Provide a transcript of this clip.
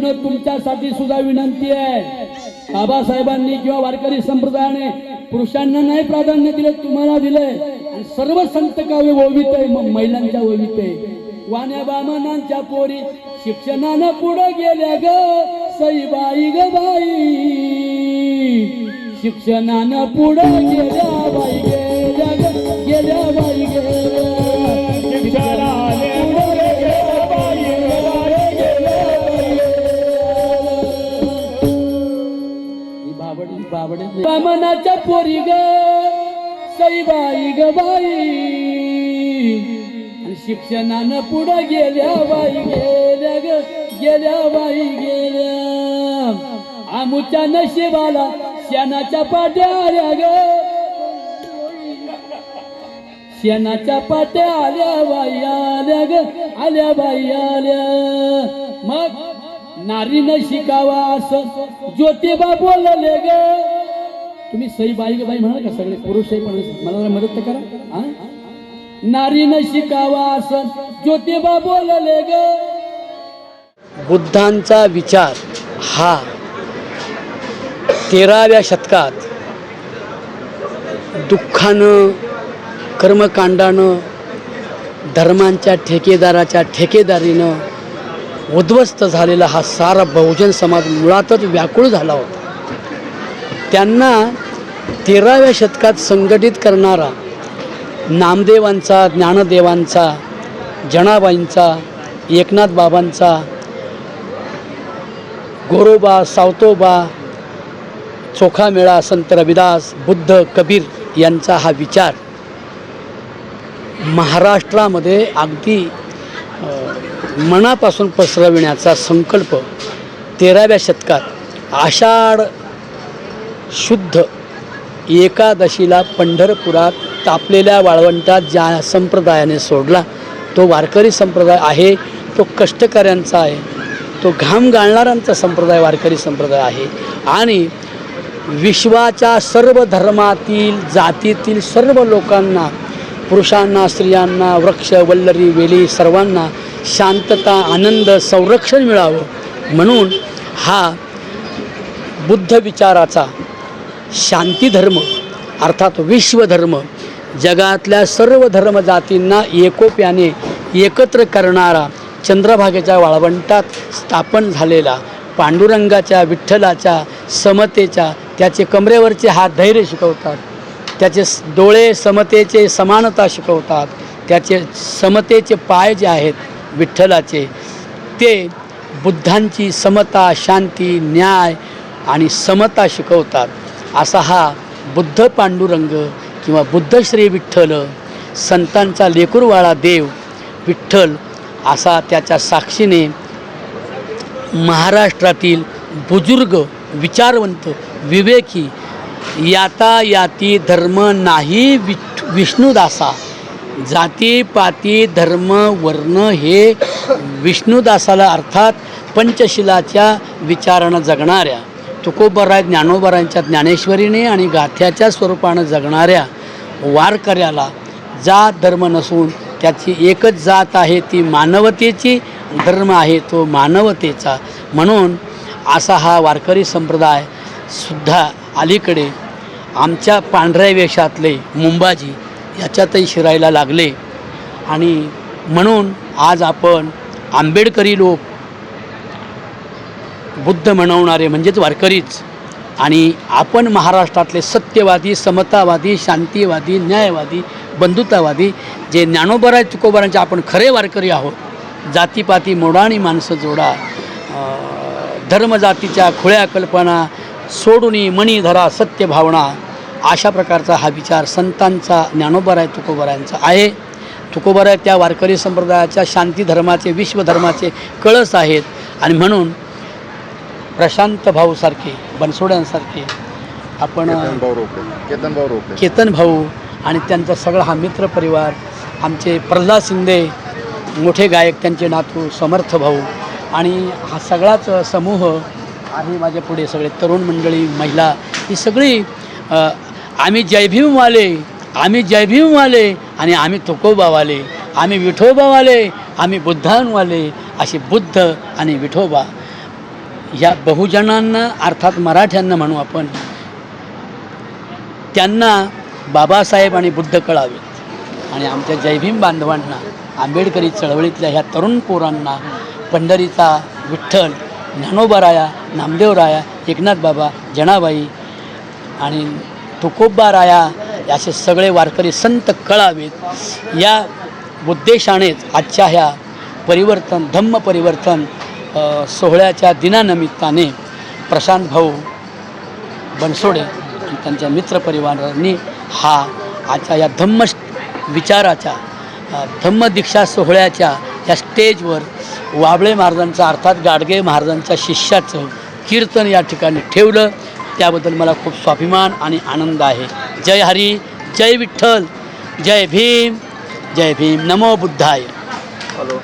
बंधूंनो तुमच्यासाठी सुद्धा विनंती आहे. बाबासाहेबांनी किंवा वारकरी संप्रदायाने पुरुषांना नाही प्राधान्य दिलं तुम्हाला दिले आणि सर्व संत काव्य ओवित आहे मग महिलांच्या ओवित आहे. वाण्या बामनांच्या पोरी शिक्षणानं पुढं गेल्या ग सईबाई ग बाई. शिक्षणानं पुढं गेल्या बाई ही बामनाच्या पोरी ग सईबाई ग बाई. आणि शिक्षणानं पुढं गेल्या बाई गेल्या ग गेल्या बाई गेल्या. आमुच्या नशिबाला शेणाच्या पाट्या आल्या ग. शेणाच्या पाट्या आल्या बाई आल्या ग आल्या बाई आल्या. मग नारीनं शिकावा असं ज्योतिबा बोलले ग. तुम्ही सई बाई ग बाई म्हणाल का सगळे? पुरुष आहे पण मला मदत तर करा. हा? नारीनं शिकावा असं ज्योतिबा बोलले ग. बुद्धांचा विचार हा तेराव्या शतकात दुःखानं कर्मकांडानं धर्मांच्या ठेकेदाराच्या ठेकेदारीनं उद्ध्वस्त झालेला हा सारा बहुजन समाज मुळातच व्याकुळ झाला होता. त्यांना तेराव्या शतकात संघटित करणारा नामदेवांचा ज्ञानदेवांचा जनाबाईंचा एकनाथ बाबांचा गोरोबा सावतोबा चोखामेळा संत रविदास बुद्ध कबीर यांचा हा विचार महाराष्ट्रामध्ये अगदी मनापासून पसरविण्याचा संकल्प तेराव्या शतकात आषाढ शुद्ध एकादशीला पंढरपुरात तापलेल्या वाळवंटात ज्या संप्रदायाने सोडला तो वारकरी संप्रदाय आहे तो कष्टकऱ्यांचा आहे तो घाम गाळणाऱ्यांचा संप्रदाय वारकरी संप्रदाय आहे. आणि विश्वाच्या सर्व धर्मातील जातीतील सर्व लोकांना पुरुषांना स्त्रियांना वृक्ष वल्लरी वेली सर्वांना शांतता आनंद संरक्षण मिळावं. म्हणून हा बुद्ध विचाराचा शांतीधर्म अर्थात विश्वधर्म जगातल्या सर्व धर्मजातींना एकोप्याने एकत्र करणारा चंद्रभागेच्या वाळवंटात स्थापन झालेला पांडुरंगाच्या विठ्ठलाच्या समतेच्या त्याचे कमरेवरचे हात धैर्य शिकवतात. त्याचे डोळे समतेचे समानता शिकवतात. त्याचे समतेचे पाय जे आहेत विठ्ठलाचे ते बुद्धांची समता शांती न्याय आणि समता शिकवतात. असा हा बुद्ध पांडुरंग किंवा बुद्धश्री विठ्ठल संतांचा लेकुरवाळा देव विठ्ठल असा त्याच्या साक्षीने महाराष्ट्रातील बुजुर्ग विचारवंत विवेकी याता याती धर्म नाही विठ विष्णुदासा. जाती पाती धर्म वर्ण हे विष्णुदासाला अर्थात पंचशिलाच्या विचारानं जगणाऱ्या तुकोबराय ज्ञानोबरांच्या ज्ञानेश्वरीने आणि गाथ्याच्या स्वरूपानं जगणाऱ्या वारकऱ्याला जात धर्म नसून त्याची एकच जात आहे ती मानवतेची धर्म आहे तो मानवतेचा. म्हणून असा हा वारकरी संप्रदाय सुद्धा अलीकडे आमच्या पांढऱ्या वेशातले मुंबाजी याच्यातही शिरायला लागले. आणि म्हणून आज आपण आंबेडकरी लोक बुद्ध म्हणवणारे म्हणजेच वारकरीच आणि आपण महाराष्ट्रातले सत्यवादी समतावादी शांतीवादी न्यायवादी बंधुतावादी जे ज्ञानोबराय तुकोबरांचे आपण खरे वारकरी आहोत जातीपाती मोडाणी माणसं जोडा धर्मजातीच्या खुळ्या कल्पना सोडूनी मणी धरा सत्य भावना अशा प्रकारचा हा विचार संतांचा ज्ञानोबराय तुकोबरायांचा आहे. तुकोबराय त्या वारकरी संप्रदायाच्या शांती धर्माचे विश्वधर्माचे कळस आहेत. आणि म्हणून प्रशांत भाऊसारखे बनसोड्यांसारखे आपण केतन भाऊ रोपे केतन भाऊ आणि त्यांचा सगळा हा मित्र परिवार आमचे प्रल्हाद शिंदे मोठे गायक त्यांचे नातू समर्थ भाऊ आणि हा सगळाच समूह आहे माझ्या पुढे सगळे तरुण मंडळी महिला ही सगळी आम्ही जयभीमवाले आम्ही जयभीमवाले आणि आम्ही तुकोबावाले आम्ही विठोबावाले आम्ही बुद्धांवाले असे बुद्ध आणि विठोबा. या बहुजनांना अर्थात मराठ्यांना म्हणू आपण त्यांना बाबासाहेब आणि बुद्ध कळावेत. आणि आमच्या जयभीम बांधवांना आंबेडकरी चळवळीतल्या ह्या तरुण पोरांना पंढरीचा विठ्ठल ज्ञानोबाराया नामदेवराया एकनाथ बाबा जनाबाई आणि तुकोबाराया असे सगळे वारकरी संत कळावेत. या उद्देशानेच आजच्या ह्या परिवर्तन धम्म परिवर्तन सोहळ्याच्या दिनानिमित्ताने प्रशांत भाऊ बनसोडे आणि त्यांच्या मित्रपरिवारांनी हा आजच्या या धम्म विचाराच्या धम्म दीक्षा सोहळ्याच्या या स्टेजवर वाबळे महाराजांचं अर्थात गाडगे महाराजांच्या शिष्याचं कीर्तन या ठिकाणी ठेवलं. त्याबद्दल मला खूप स्वाभिमान आणि आनंद आहे. जय हरी जय विठ्ठल जय भीम जय भीम. नमो बुद्धाय. हॅलो.